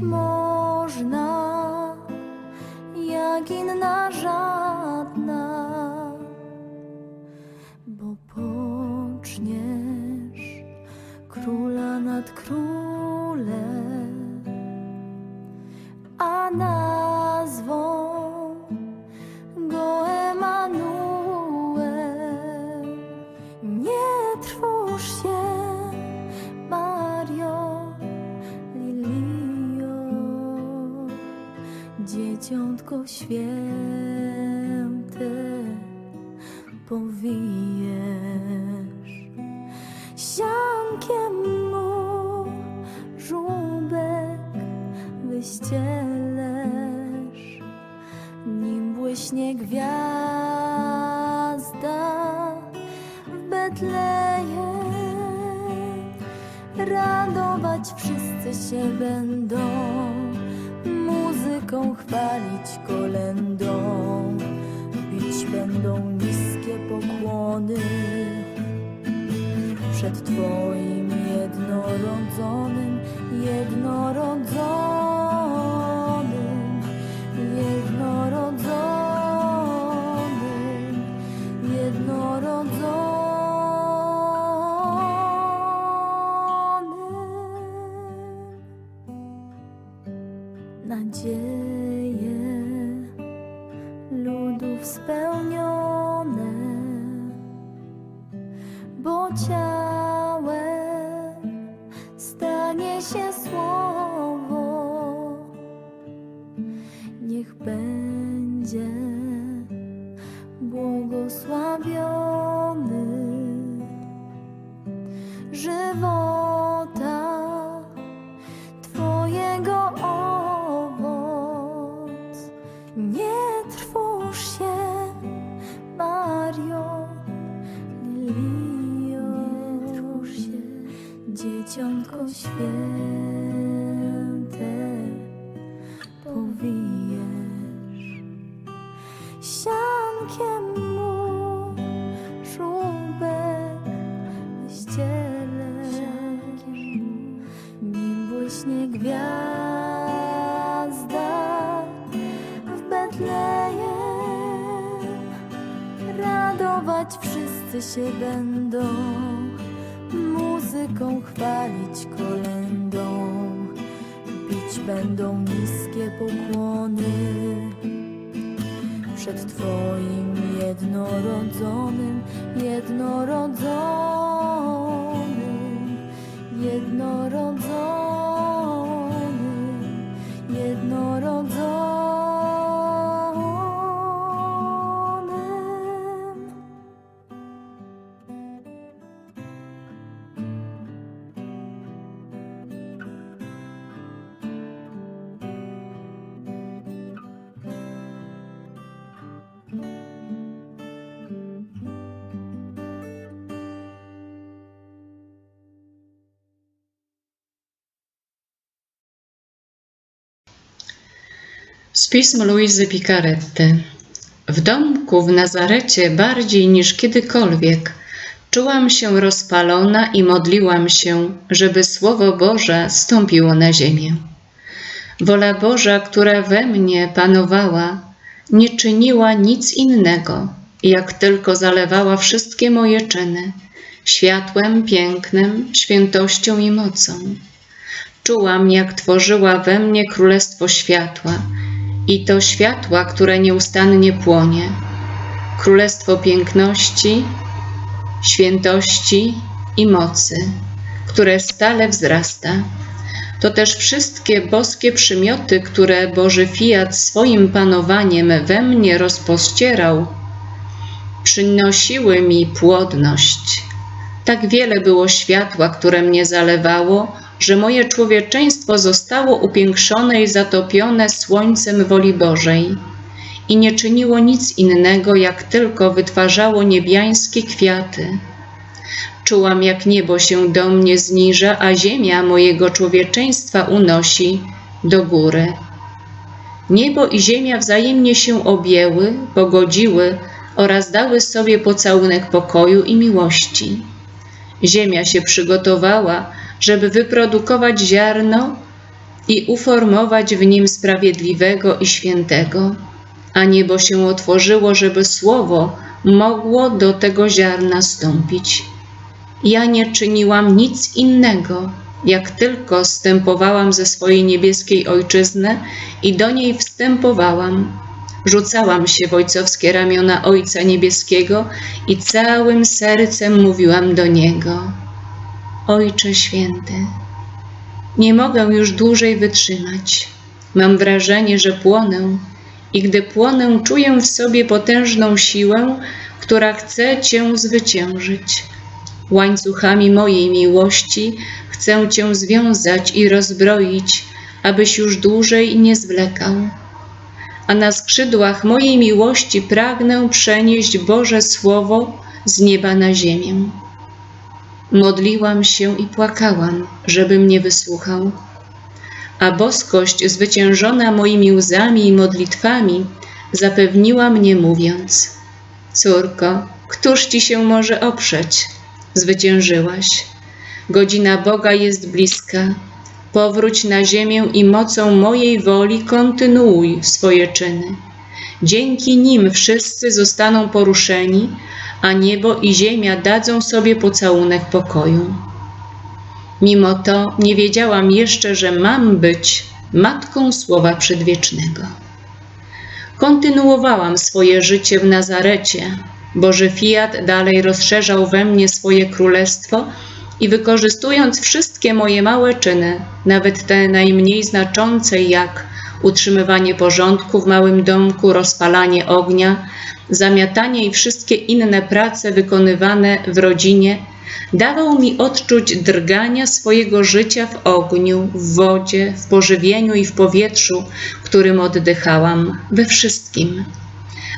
も。Błyśnie gwiazda w Betlejem. Radować wszyscy się będą, muzyką chwalić kolendą, bić będą niskie pokłony przed Twoim jednorodzonym, jednorodzonym, bo ciałem stanie się słowo. Niech będzie błogosławiony żywota Twojego owoc. Nie trwóż się, Mario. Dzieciątko święte, powijesz siankiem mu żółbek ścielesz, nim błyśnie gwiazda w Betlejem. Radować wszyscy się będą, muzyką chwalić kolendą, bić będą niskie pokłony przed Twoim jednorodzonym, jednorodzonym, jednorodzonym, Z pism Luizy Picaretty. W domku w Nazarecie bardziej niż kiedykolwiek czułam się rozpalona i modliłam się, żeby Słowo Boże stąpiło na ziemię. Wola Boża, która we mnie panowała, nie czyniła nic innego, jak tylko zalewała wszystkie moje czyny światłem, pięknem, świętością i mocą. Czułam, jak tworzyła we mnie królestwo światła, i to światła, które nieustannie płonie. Królestwo piękności, świętości i mocy, które stale wzrasta. To też wszystkie boskie przymioty, które Boży Fiat swoim panowaniem we mnie rozpościerał, przynosiły mi płodność. Tak wiele było światła, które mnie zalewało, że moje człowieczeństwo zostało upiększone i zatopione słońcem woli Bożej i nie czyniło nic innego, jak tylko wytwarzało niebiańskie kwiaty. Czułam, jak niebo się do mnie zniża, a ziemia mojego człowieczeństwa unosi do góry. Niebo i ziemia wzajemnie się objęły, pogodziły oraz dały sobie pocałunek pokoju i miłości. Ziemia się przygotowała, żeby wyprodukować ziarno i uformować w nim sprawiedliwego i świętego, a niebo się otworzyło, żeby słowo mogło do tego ziarna stąpić. Ja nie czyniłam nic innego, jak tylko stępowałam ze swojej niebieskiej ojczyzny i do niej wstępowałam. Rzucałam się w ojcowskie ramiona Ojca Niebieskiego i całym sercem mówiłam do Niego: Ojcze Święty, nie mogę już dłużej wytrzymać. Mam wrażenie, że płonę, i gdy płonę, czuję w sobie potężną siłę, która chce Cię zwyciężyć. Łańcuchami mojej miłości chcę Cię związać i rozbroić, abyś już dłużej nie zwlekał. A na skrzydłach mojej miłości pragnę przenieść Boże Słowo z nieba na ziemię. Modliłam się i płakałam, żeby mnie wysłuchał. A boskość zwyciężona moimi łzami i modlitwami zapewniła mnie mówiąc: Córko, któż ci się może oprzeć? Zwyciężyłaś. Godzina Boga jest bliska. Powróć na ziemię i mocą mojej woli kontynuuj swoje czyny. Dzięki nim wszyscy zostaną poruszeni, a niebo i ziemia dadzą sobie pocałunek pokoju. Mimo to nie wiedziałam jeszcze, że mam być matką Słowa Przedwiecznego. Kontynuowałam swoje życie w Nazarecie. Boży Fiat dalej rozszerzał we mnie swoje królestwo i wykorzystując wszystkie moje małe czyny, nawet te najmniej znaczące jak utrzymywanie porządku w małym domku, rozpalanie ognia, zamiatanie i wszystkie inne prace wykonywane w rodzinie, dawał mi odczuć drgania swojego życia w ogniu, w wodzie, w pożywieniu i w powietrzu, którym oddychałam, we wszystkim.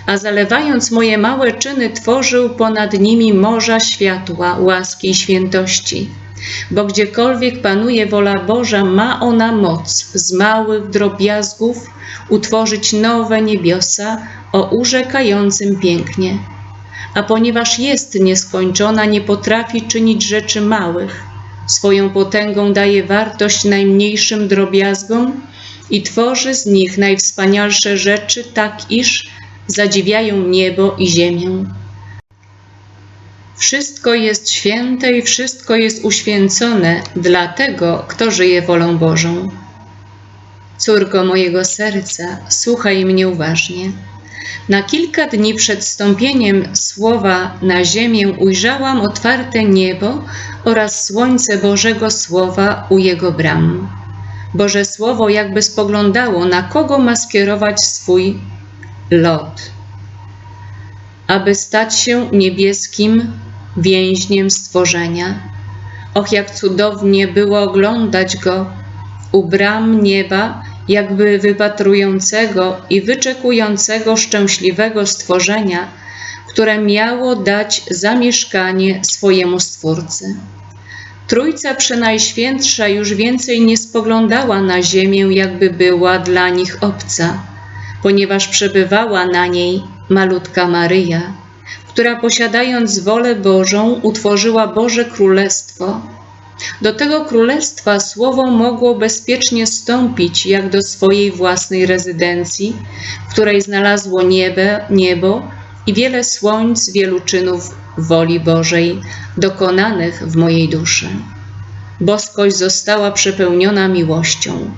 A zalewając moje małe czyny, tworzył ponad nimi morza światła, łaski i świętości. Bo gdziekolwiek panuje wola Boża, ma ona moc z małych drobiazgów utworzyć nowe niebiosa o urzekającym pięknie a ponieważ jest nieskończona, nie potrafi czynić rzeczy małych. Swoją potęgą daje wartość najmniejszym drobiazgom i tworzy z nich najwspanialsze rzeczy, tak iż zadziwiają niebo i ziemię. Wszystko jest święte i wszystko jest uświęcone dla tego, kto żyje wolą Bożą. Córko mojego serca, słuchaj mnie uważnie. Na kilka dni przed stąpieniem słowa na ziemię ujrzałam otwarte niebo oraz słońce Bożego Słowa u jego bram. Boże Słowo jakby spoglądało, na kogo ma skierować swój lot, aby stać się niebieskim więźniem stworzenia. Och, jak cudownie było oglądać go u bram nieba jakby wypatrującego i wyczekującego szczęśliwego stworzenia, które miało dać zamieszkanie swojemu Stwórcy. Trójca Przenajświętsza już więcej nie spoglądała na ziemię, jakby była dla nich obca, ponieważ przebywała na niej malutka Maryja, która posiadając wolę Bożą utworzyła Boże Królestwo, do tego królestwa słowo mogło bezpiecznie stąpić jak do swojej własnej rezydencji, w której znalazło niebe, niebo i wiele słońc, wielu czynów woli Bożej, dokonanych w mojej duszy. Boskość została przepełniona miłością.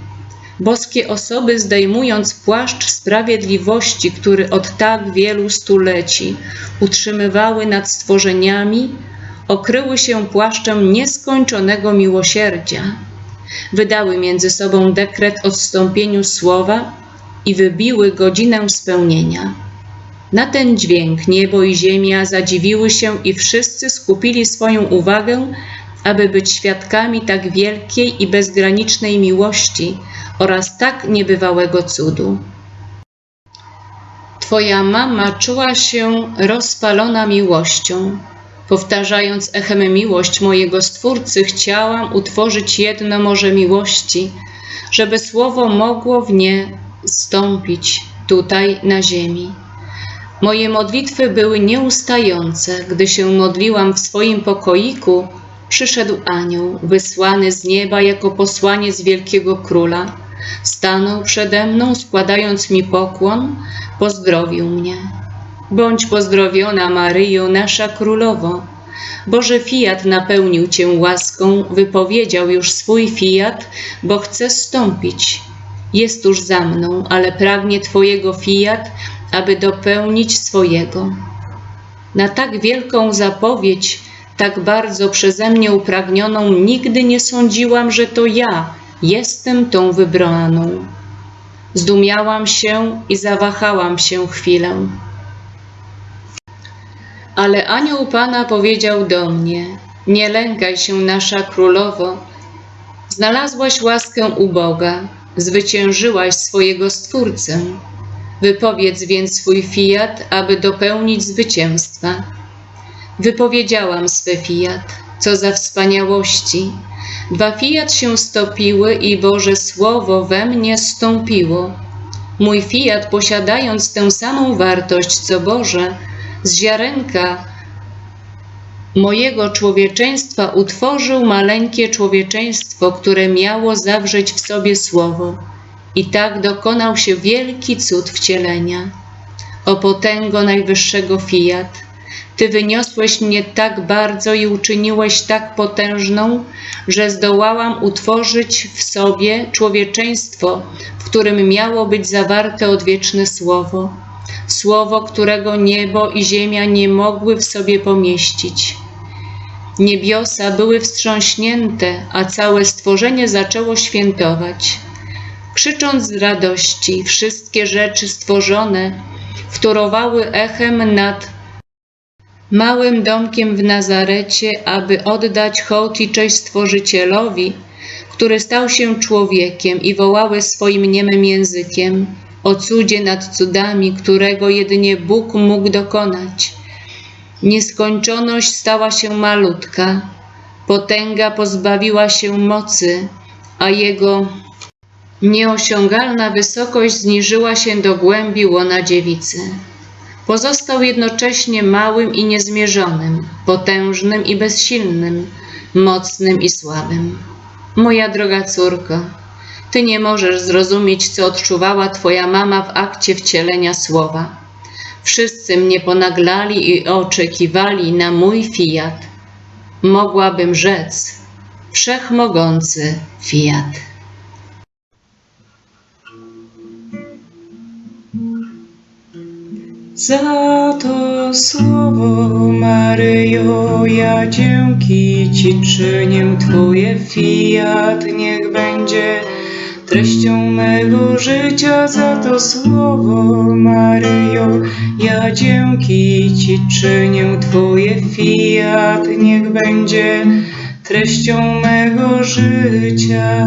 Boskie osoby, zdejmując płaszcz sprawiedliwości, który od tak wielu stuleci utrzymywały nad stworzeniami, okryły się płaszczem nieskończonego miłosierdzia, wydały między sobą dekret o wstąpieniu słowa i wybiły godzinę spełnienia. Na ten dźwięk niebo i ziemia zadziwiły się i wszyscy skupili swoją uwagę, aby być świadkami tak wielkiej i bezgranicznej miłości oraz tak niebywałego cudu. Twoja mama czuła się rozpalona miłością. Powtarzając echem miłość mojego Stwórcy, chciałam utworzyć jedno morze miłości, żeby słowo mogło w nie stąpić tutaj na ziemi. Moje modlitwy były nieustające, gdy się modliłam w swoim pokoiku, Przyszedł anioł, wysłany z nieba jako posłaniec wielkiego króla. Stanął przede mną, składając mi pokłon, pozdrowił mnie. Bądź pozdrowiona, Maryjo, nasza królowo. Boże fiat napełnił Cię łaską, wypowiedział już swój fiat, bo chce stąpić. Jest tuż za mną, ale pragnie Twojego fiat, aby dopełnić swojego. Na tak wielką zapowiedź, tak bardzo przeze mnie upragnioną, nigdy nie sądziłam, że to ja jestem tą wybraną. Zdumiałam się i zawahałam się chwilę. Ale anioł Pana powiedział do mnie: Nie lękaj się, nasza królowo. Znalazłaś łaskę u Boga, zwyciężyłaś swojego Stwórcę. Wypowiedz więc swój fiat, aby dopełnić zwycięstwa. Wypowiedziałam swe fiat, co za wspaniałości. Dwa fiat się stopiły i Boże Słowo we mnie stąpiło. Mój fiat, posiadając tę samą wartość co Boże, z ziarenka mojego człowieczeństwa utworzył maleńkie człowieczeństwo, które miało zawrzeć w sobie Słowo. I tak dokonał się wielki cud wcielenia. O potęgo najwyższego fiat, Ty wyniosłeś mnie tak bardzo i uczyniłeś tak potężną, że zdołałam utworzyć w sobie człowieczeństwo, w którym miało być zawarte odwieczne Słowo. Słowo, którego niebo i ziemia nie mogły w sobie pomieścić. Niebiosa były wstrząśnięte, a całe stworzenie zaczęło świętować. Krzycząc z radości, wszystkie rzeczy stworzone wtórowały echem nad małym domkiem w Nazarecie, aby oddać hołd i cześć Stworzycielowi, który stał się człowiekiem i wołały swoim niemym językiem o cudzie nad cudami, którego jedynie Bóg mógł dokonać. Nieskończoność stała się malutka, potęga pozbawiła się mocy, a jego nieosiągalna wysokość zniżyła się do głębi łona dziewicy. Pozostał jednocześnie małym i niezmierzonym, potężnym i bezsilnym, mocnym i słabym. Moja droga córko, ty nie możesz zrozumieć, co odczuwała twoja mama w akcie wcielenia słowa. Wszyscy mnie ponaglali i oczekiwali na mój fiat. Mogłabym rzec, wszechmogący fiat. Za to słowo, Maryjo, ja dzięki Ci czynię. Twoje fiat niech będzie treścią mego życia. Za to słowo, Maryjo, ja dzięki Ci czynię. Twoje fiat niech będzie treścią mego życia.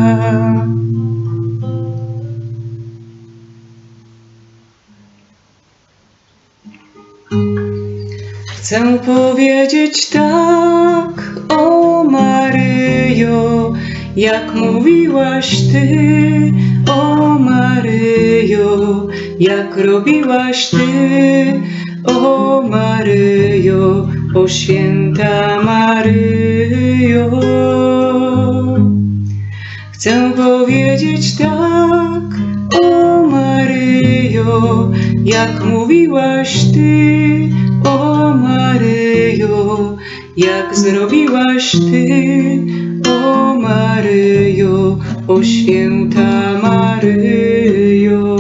Chcę powiedzieć tak, o Maryjo, jak mówiłaś Ty, o Maryjo, jak robiłaś Ty, o Maryjo, o święta Maryjo. Chcę powiedzieć tak, o Maryjo, jak mówiłaś Ty, jak zrobiłaś Ty, o Maryjo, o święta Maryjo.